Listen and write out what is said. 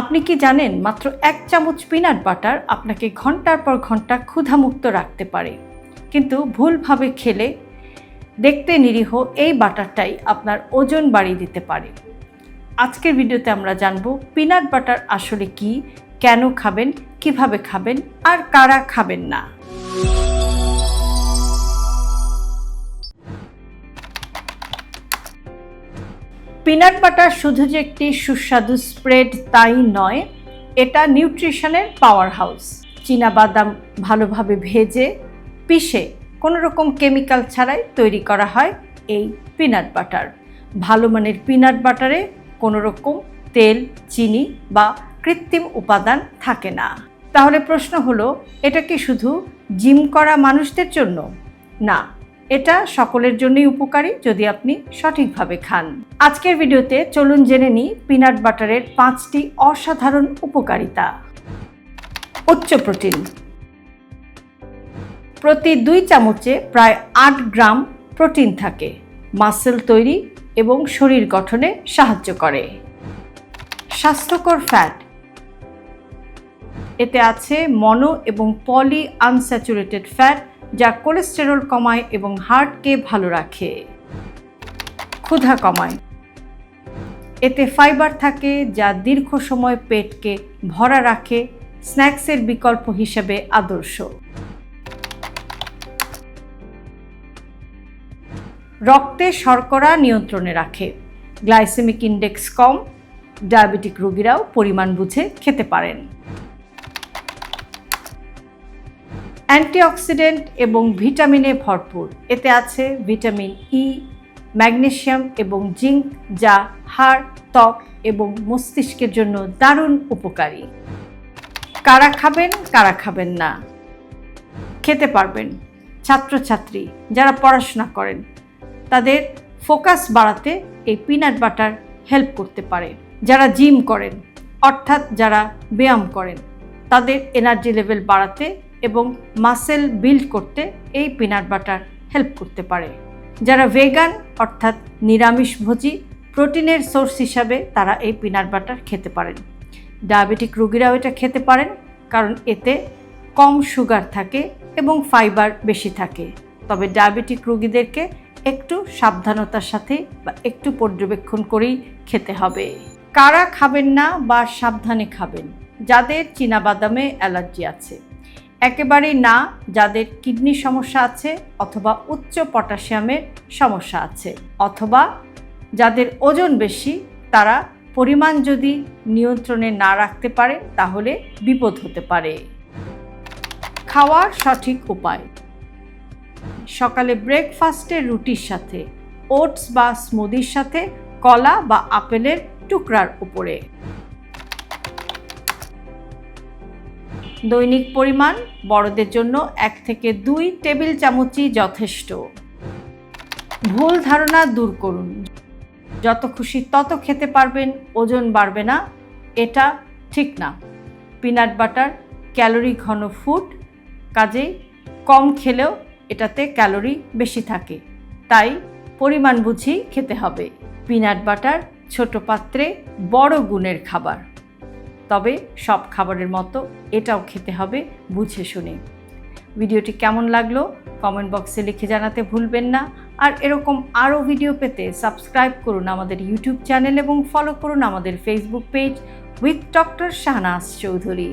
আপনি কি জানেন, মাত্র এক চামচ পিনাট বাটার আপনাকে ঘণ্টার পর ঘণ্টা ক্ষুধামুক্ত রাখতে পারে। কিন্তু ভুলভাবে খেলে দেখতে নিরীহ এই বাটারটাই আপনার ওজন বাড়িয়ে দিতে পারে। আজকের ভিডিওতে আমরা জানব পিনাট বাটার আসলে কি, কেন খাবেন, কীভাবে খাবেন, আর কারা খাবেন না। পিনাট বাটার শুধু যে একটি সুস্বাদু স্প্রেড তাই নয়, এটা নিউট্রিশনের পাওয়ার হাউস চীনা বাদাম ভালোভাবে ভেজে, পিষে কোনো রকম কেমিক্যাল ছাড়াই তৈরি করা হয় এই পিনাট বাটার। ভালো মানের পিনাট বাটারে কোনো রকম তেল, চিনি বা কৃত্রিম উপাদান থাকে না। তাহলে প্রশ্ন হলো, এটা কি শুধু জিম করা মানুষদের জন্য? না এটা সকলের জন্যই উপকারী যদি আপনি সঠিকভাবে খান। আজকের ভিডিওতে চলুন জেনে নিই পিনাট বাটারের পাঁচটি অসাধারণ উপকারিতা। উচ্চ প্রোটিন। প্রতি দুই চামচে প্রায় আট গ্রাম প্রোটিন থাকে। মাসেল তৈরি এবং শরীর গঠনে সাহায্য করে। স্বাস্থ্যকর ফ্যাট এতে আছে মনো এবং পলি আনস্যাচুরেটেড ফ্যাট যা কোলেস্টেরল কমায় এবং হার্টকে ভালো রাখে। ক্ষুধা কমায়। এতে ফাইবার থাকে যা দীর্ঘ সময় পেটকে ভরা রাখে স্ন্যাক্সের বিকল্প হিসেবে আদর্শ। রক্তে শর্করা নিয়ন্ত্রণে রাখে। গ্লাইসেমিক ইন্ডেক্স কম। ডায়াবেটিক রোগীরাও পরিমাণ বুঝে খেতে পারেন। অ্যান্টিঅক্সিডেন্ট এবং ভিটামিনে ভরপুর। এতে আছে ভিটামিন ই ম্যাগনেশিয়াম এবং জিঙ্ক যা হাড়, ত্বক এবং মস্তিষ্কের জন্য দারুণ উপকারী। কারা খাবেন কারা খাবেন না। খেতে পারবেন। ছাত্রছাত্রী যারা পড়াশোনা করেন, তাদের ফোকাস বাড়াতে এই পিনাট বাটার হেল্প করতে পারে। যারা জিম করেন, অর্থাৎ যারা ব্যায়াম করেন, তাদের এনার্জি লেভেল বাড়াতে এবং মাসেল বিল্ড করতে এই পিনাট বাটার হেল্প করতে পারে। যারা ভেগান অর্থাৎ নিরামিষভোজী প্রোটিনের সোর্স হিসাবে তারা এই পিনাট বাটার খেতে পারেন। ডায়াবেটিক রোগীরাও এটা খেতে পারেন, কারণ এতে কম সুগার থাকে এবং ফাইবার বেশি থাকে। তবে ডায়াবেটিক রোগীদেরকে একটু সাবধানতার সাথে বা একটু পর্যবেক্ষণ করেই খেতে হবে। কারা খাবেন না বা সাবধানে খাবেন? যাদের বাদামে অ্যালার্জি আছে। একেবারেই না যাদের কিডনি সমস্যা আছে অথবা উচ্চ পটাশিয়ামের সমস্যা আছে, অথবা যাদের ওজন বেশি, তারা পরিমাণ যদি নিয়ন্ত্রণে না রাখতে পারে, তাহলে বিপদ হতে পারে। খাওয়ার সঠিক উপায়। সকালে ব্রেকফাস্টের রুটির সাথে, ওটস বা স্মুদির সাথে, কলা বা আপেলের টুকরার উপরে। দৈনিক পরিমাণ, বড়দের জন্য এক থেকে দুই টেবিল চামচই যথেষ্ট। ভুল ধারণা দূর করুন। যত খুশি তত খেতে পারবেন, ওজন বাড়বে না, এটা ঠিক না। পিনাট বাটার, ক্যালোরি ঘন ফুড, কাজেই কম খেলেও এটাতে ক্যালোরি বেশি থাকে। তাই পরিমাণ বুঝি খেতে হবে। পিনাট বাটার ছোট পাত্রে বড় গুণের খাবার। তবে সব খাবারের মতো এটাও খেতে হবে বুঝে শুনে। ভিডিওটি কেমন লাগল কমেন্ট বক্সে লিখে জানাতে ভুলবেন না। আর এরকম আরও ভিডিও পেতে সাবস্ক্রাইব করুন আমাদের ইউটিউব চ্যানেল এবং ফলো করুন আমাদের Facebook page with doctor Shahnaz Chowdhury.